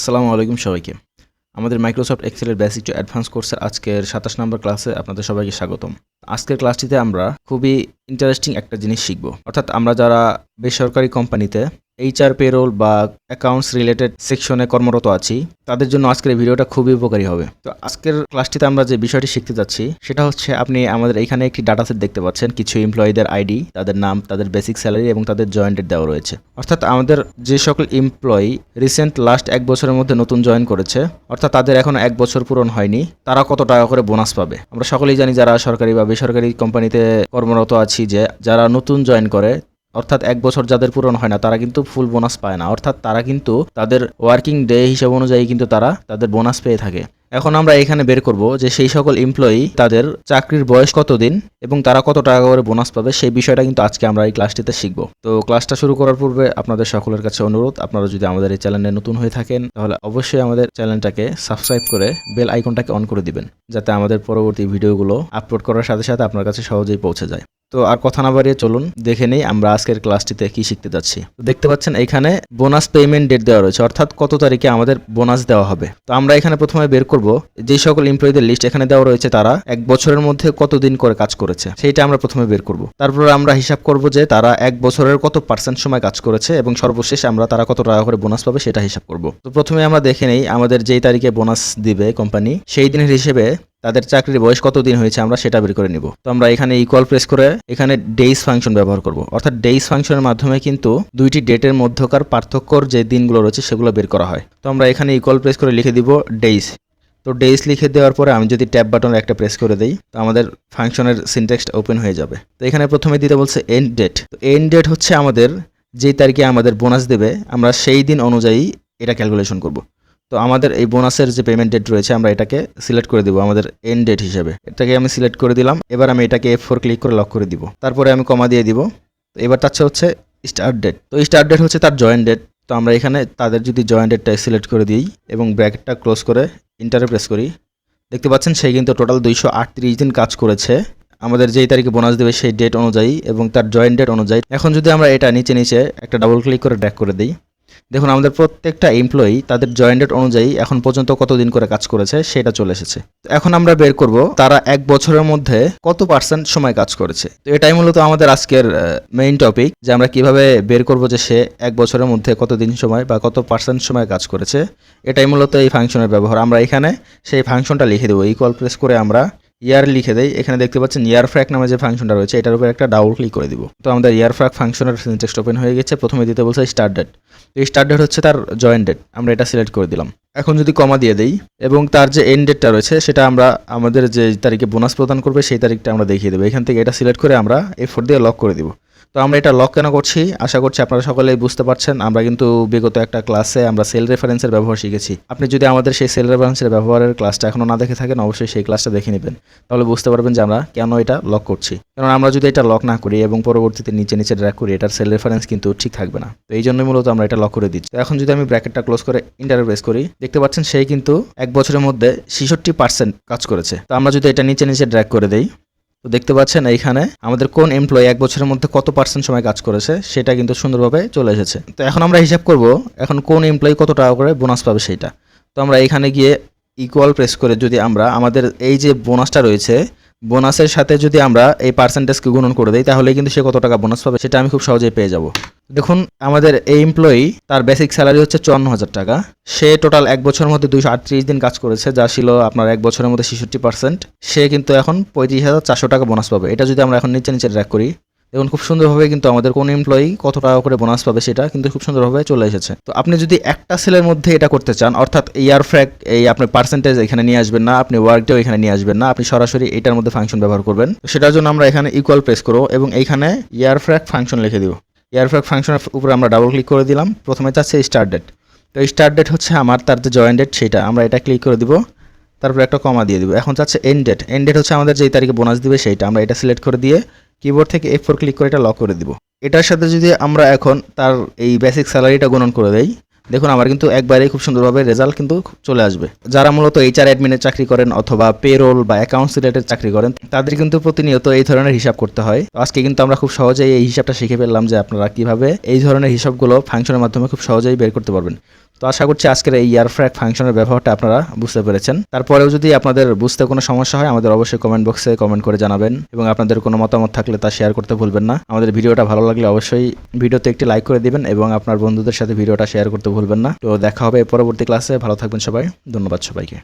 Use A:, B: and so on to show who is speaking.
A: আসসালামু আলাইকুম সবাইকে। আমাদের মাইক্রোসফট এক্সেলের বেসিক টু অ্যাডভান্স কোর্সের আজকের সাতাশ নম্বর ক্লাসে আপনাদের সবাইকে স্বাগতম। আজকের ক্লাসটিতে আমরা খুবই ইন্টারেস্টিং একটা জিনিস শিখব। অর্থাৎ আমরা যারা বেসরকারি কোম্পানিতে এইচআর পেরোল বা অ্যাকাউন্টস রিলেটেড সেকশনে কর্মরত আছি। তাদের জন্য আজকের ভিডিওটা খুবই উপকারী হবে। তো আজকের ক্লাসটিতে আমরা যে বিষয়টি শিখতে যাচ্ছি, সেটা হচ্ছে আপনি আমাদের এখানে একটি ডাটা সেট দেখতে পাচ্ছেন, কিছু এমপ্লয়ীদের আইডি তাদের নাম, তাদের বেসিক স্যালারি এবং তাদের জয়েন্টেড দেওয়া রয়েছে। অর্থাৎ আমাদের যে সকল এমপ্লয়ি রিসেন্ট লাস্ট এক বছরের মধ্যে নতুন জয়েন করেছে, অর্থাৎ তাদের এখনও এক বছর পূরণ হয়নি, তারা কত টাকা করে বোনাস পাবে? আমরা সকলেই জানি যারা সরকারি বা বেসরকারি কোম্পানিতে কর্মরত আছি যে, যারা নতুন জয়েন করে অর্থাৎ এক বছর যাদের পূরণ হয় না, তারা কিন্তু ফুল বোনাস পায় না। অর্থাৎ তারা কিন্তু তাদের ওয়ার্কিং ডে হিসাব অনুযায়ী কিন্তু তারা তাদের বোনাস পেয়ে থাকে। এখন আমরা এখানে বের করব যে সেই সকল এমপ্লয়ি তাদের চাকরির বয়স কতদিন এবং তারা কত টাকা করে বোনাস পাবে, সেই বিষয়টা কিন্তু আজকে আমরা এই ক্লাসটিতে শিখব। তো ক্লাসটা শুরু করার পূর্বে আপনাদের সকলের কাছে অনুরোধ, আপনারা যদি আমাদের এই চ্যানেলে নতুন হয়ে থাকেন, তাহলে অবশ্যই আমাদের চ্যানেলটাকে সাবস্ক্রাইব করে বেল আইকনটাকে অন করে দিবেন, যাতে আমাদের পরবর্তী ভিডিওগুলো আপলোড করার সাথে সাথে আপনার কাছে সহজেই পৌঁছে যায়। তো আর কথা না বাড়িয়ে চলুন, দেখে নেই আমরা আজকের ক্লাসটিতে কি শিখতে যাচ্ছি। দেখতে পাচ্ছেন এখানে বোনাস পেমেন্ট ডেট দেওয়া রয়েছে, অর্থাৎ কত তারিখে আমাদের বোনাস দেওয়া হবে। তো আমরা এখানে প্রথমে বের করব, যে সকল এমপ্লয়ীদের লিস্ট এখানে দেওয়া রয়েছে তারা এক বছরের মধ্যে কতদিন করে কাজ করেছে, সেইটা আমরা প্রথমে বের করব। তারপর আমরা হিসাব করব যে তারা এক বছরের কত পার্সেন্ট সময় কাজ করেছে এবং সর্বশেষ আমরা তারা কত টাকা করে বোনাস পাবে সেটা হিসাব করব। তো প্রথমে আমরা দেখে নেই আমাদের যেই তারিখে বোনাস দিবে কোম্পানি সেই দিনের হিসেবে তাদের চাকরির বয়স কত দিন হয়েছে আমরা সেটা বের করে নিব। তো আমরা এখানে ইকুয়াল প্রেস করে এখানে ডেইস ফাংশন ব্যবহার করব। অর্থাৎ ডেইস ফাংশনের মাধ্যমে কিন্তু দুইটি ডেটের মধ্যকার পার্থক্যর যে দিনগুলো রয়েছে সেগুলো বের করা হয়। তো আমরা এখানে ইকুয়াল প্রেস করে লিখে দিব ডেইস তো ডেইস লিখে দেওয়ার পরে আমি যদি ট্যাব বাটন একটা প্রেস করে দেই, তো আমাদের ফাংশনের সিনটেক্সটা ওপেন হয়ে যাবে। তো এখানে প্রথমে দিতে বলছে এন্ড ডেট তো এন্ড ডেট হচ্ছে আমাদের যেই তারিখে আমাদের বোনাস দেবে, আমরা সেই দিন অনুযায়ী এটা ক্যালকুলেশন করব। তো আমাদের এই বোনাসের যে পেমেন্ট ডেট রয়েছে, আমরা এটাকে সিলেক্ট করে দিব, আমাদের এন্ড ডেট হিসেবে। এটাকে আমি সিলেক্ট করে দিলাম, এবার আমি এটাকে এফ ফোর ক্লিক করে লক করে দিব। তারপরে আমি কমা দিয়ে দিব। তো এবার চাচ্ছে হচ্ছে স্টার্ট ডেট তো স্টার্ট ডেট হচ্ছে তার জয়েন্ট ডেট তো আমরা এখানে তাদের যদি জয়েন্ট ডেটটা সিলেক্ট করে দিই এবং ব্র্যাকেটটা ক্লোজ করে ইন্টারে প্রেস করি, দেখতে পাচ্ছেন সেই কিন্তু টোটাল দুইশো আটত্রিশ দিন কাজ করেছে। আমাদের যেই তারিখে বোনাস দেবে সেই ডেট অনুযায়ী এবং তার জয়েন্ট ডেট অনুযায়ী। এখন যদি আমরা এটা নিচে নিচে একটা ডাবল ক্লিক করে ড্র্যাক করে দিই দেখুন, আমাদের প্রত্যেকটা এমপ্লয়ি তাদের জয়েন্টেড অনুযায়ী এখন পর্যন্ত কতদিন করে কাজ করেছে সেটা চলে এসেছে। এখন আমরা বের করব তারা এক বছরের মধ্যে কত পার্সেন্ট সময় কাজ করেছে। তো এটাই মূলত আমাদের আজকের মেইন টপিক যে আমরা কীভাবে বের করব যে সে এক বছরের মধ্যে কতদিন সময় বা কত পার্সেন্ট সময় কাজ করেছে। এটাই মূলত এই ফাংশনের ব্যবহার। আমরা এখানে সেই ফাংশনটা লিখে দেবো। ইকুয়াল প্রেস করে আমরা ইয়ার লিখে দেয় এখানে দেখতে পাচ্ছেন ইয়ার ফ্র্যাক নামে যে ফাংশনটা রয়েছে, এটার উপর একটা ডাবল ক্লিক করে দিব। তো আমাদের ইয়ার ফ্র্যাক ফাংশনের সিনটেক্সট ওপেন হয়ে গেছে। প্রথমে দিতে বলছে স্টার্ট ডেট তো এই স্টার্ট ডেট হচ্ছে তার জয়েন্ট ডেট আমরা এটা সিলেক্ট করে দিলাম। এখন যদি কমা দিয়ে দেই, এবং তার যে এন্ড ডেটটা রয়েছে, সেটা আমরা আমাদের যে তারিখে বোনাস প্রদান করবে, সেই তারিখটা আমরা দেখিয়ে দেবো। এখান থেকে এটা সিলেক্ট করে আমরা এফোর ফোর দিয়ে লক করে দিব। তো আমরা এটা লক কেন করছি? আশা করছি আপনারা সকলেই বুঝতে পারছেন। আমরা কিন্তু বিগত একটা ক্লাসে আমরা সেল রেফারেন্সের ব্যবহার শিখেছি। আপনি যদি আমাদের সেই সেল রেফারেন্সের ব্যবহারের ক্লাসটা এখনও না দেখে থাকেন, অবশ্যই সেই ক্লাসটা দেখে নেবেন। তাহলে বুঝতে পারবেন যে আমরা কেন এটা লক করছি। কারণ আমরা যদি এটা লক না করি এবং পরবর্তীতে নিচে নিচে ড্র্যাক করি, এটার সেল রেফারেন্স কিন্তু ঠিক থাকবে না। তো এই জন্যই মূলত আমরা এটা লক করে দিচ্ছি। এখন যদি আমি ব্র্যাকেটটা ক্লোজ করে ইন্টার প্রেস করি, দেখতে পাচ্ছেন সেই কিন্তু এক বছরের মধ্যে ছেষট্টি পার্সেন্ট কাজ করেছে। তো আমরা যদি এটা নিচে নিচে ড্র্যাক করে দেই তো দেখতে পাচ্ছেন এইখানে আমাদের কোন এমপ্লয়ি এক বছরের মধ্যে কত পার্সেন্ট সময় কাজ করেছে, সেটা কিন্তু সুন্দরভাবে চলে এসেছে। তো এখন আমরা হিসাব করব, এখন কোন এমপ্লয়ি কত টাকা করে বোনাস পাবে সেটা তো আমরা এখানে গিয়ে ইকুয়াল প্রেস করে যদি আমরা, আমাদের এই যে বোনাসটা রয়েছে বোনাসের সাথে যদি আমরা এই পার্সেন্টেজকে গুণন করে দিই তাহলে কিন্তু সে কত টাকা বোনাস পাবে, সেটা আমি খুব সহজেই পেয়ে যাব। দেখুন, আমাদের এই এমপ্লয়ি তার বেসিক স্যালারি হচ্ছে চুয়ান্ন হাজার টাকা। সে টোটাল এক বছরের মধ্যে দুইশো আটত্রিশ দিন কাজ করেছে, যা ছিল আপনার এক বছরের মধ্যে ছেষট্টি পার্সেন্ট সে কিন্তু এখন পঁয়ত্রিশ হাজার চারশো টাকা বোনাস পাবে। এটা যদি আমরা এখন নিচে নিচে ট্র্যাক করি দেখুন, খুব সুন্দরভাবে কিন্তু আমাদের কোন এমপ্লয়ি কত টাকা করে বোনাস পাবে সেটা কিন্তু খুব সুন্দরভাবে চলে এসেছে। তো আপনি যদি একটা সেলের মধ্যে এটা করতে চান, অর্থাৎ ইয়ার ফ্র্যাক এই আপনি পার্সেন্টেজ এখানে নিয়ে আসবেন না, আপনি ওয়ার্কটাও এখানে নিয়ে আসবেন না, আপনি সরাসরি এটার মধ্যে ফাংশন ব্যবহার করবেন। সেটার জন্য আমরা এখানে ইকুয়াল প্রেস করব এবং এইখানে ইয়ার ফ্র্যাক ফাংশন লিখে দিব। ইয়ার ফ্র্যাক ফাংশনের উপরে আমরা ডাবল ক্লিক করে দিলাম। প্রথমে চাচ্ছে স্টার্ট ডেট তো স্টার্ট ডেট হচ্ছে আমার, তার যে জয়েন্ট ডেট সেটা। আমরা এটা ক্লিক করে দিব। তারপরে একটা কমা দিয়ে দিব। এখন চাচ্ছে এন্ড ডেট এন্ড ডেট হচ্ছে আমাদের যেই তারিখে বোনাস দিবে সেইটা আমরা এটা সিলেক্ট করে দিয়ে কিবোর্ড থেকে এফ ফোর ক্লিক করে এটা লক করে দিব। এটার সাথে যদি আমরা এখন তার এই বেসিক স্যালারিটা গুণন করে দেই, দেখুন আমার কিন্তু একবারেই খুব সুন্দরভাবে রেজাল্ট কিন্তু চলে আসবে। যারা মূলত এইচআর অ্যাডমিনের চাকরি করেন অথবা পেরোল বা অ্যাকাউন্টস রিলেটেড চাকরি করেন, তাদের কিন্তু প্রতিনিয়ত এই ধরনের হিসাব করতে হয়। আজকে কিন্তু আমরা খুব সহজেই এই হিসাবটা শিখে ফেললাম যে আপনারা কীভাবে এই ধরনের হিসাবগুলো ফাংশনের মাধ্যমে খুব সহজেই বের করতে পারবেন। তো আশা করছি আজকের এই ইয়ারফ্র্যাক ফাংশনের ব্যবহারটা আপনারা বুঝতে পেরেছেন। তারপরেও যদি আপনাদের বুঝতে কোনো সমস্যা হয়, আমাদের অবশ্যই কমেন্ট বক্সে কমেন্ট করে জানাবেন এবং আপনাদের কোনো মতামত থাকলে তা শেয়ার করতে ভুলবেন না। আমাদের ভিডিওটা ভালো লাগলে অবশ্যই ভিডিওতে একটি লাইক করে দিবেন এবং আপনার বন্ধুদের সাথে ভিডিওটা শেয়ার করতে ভুলবেন না। তো দেখা হবে পরবর্তী ক্লাসে ভালো থাকবেন সবাই। ধন্যবাদ সবাইকে।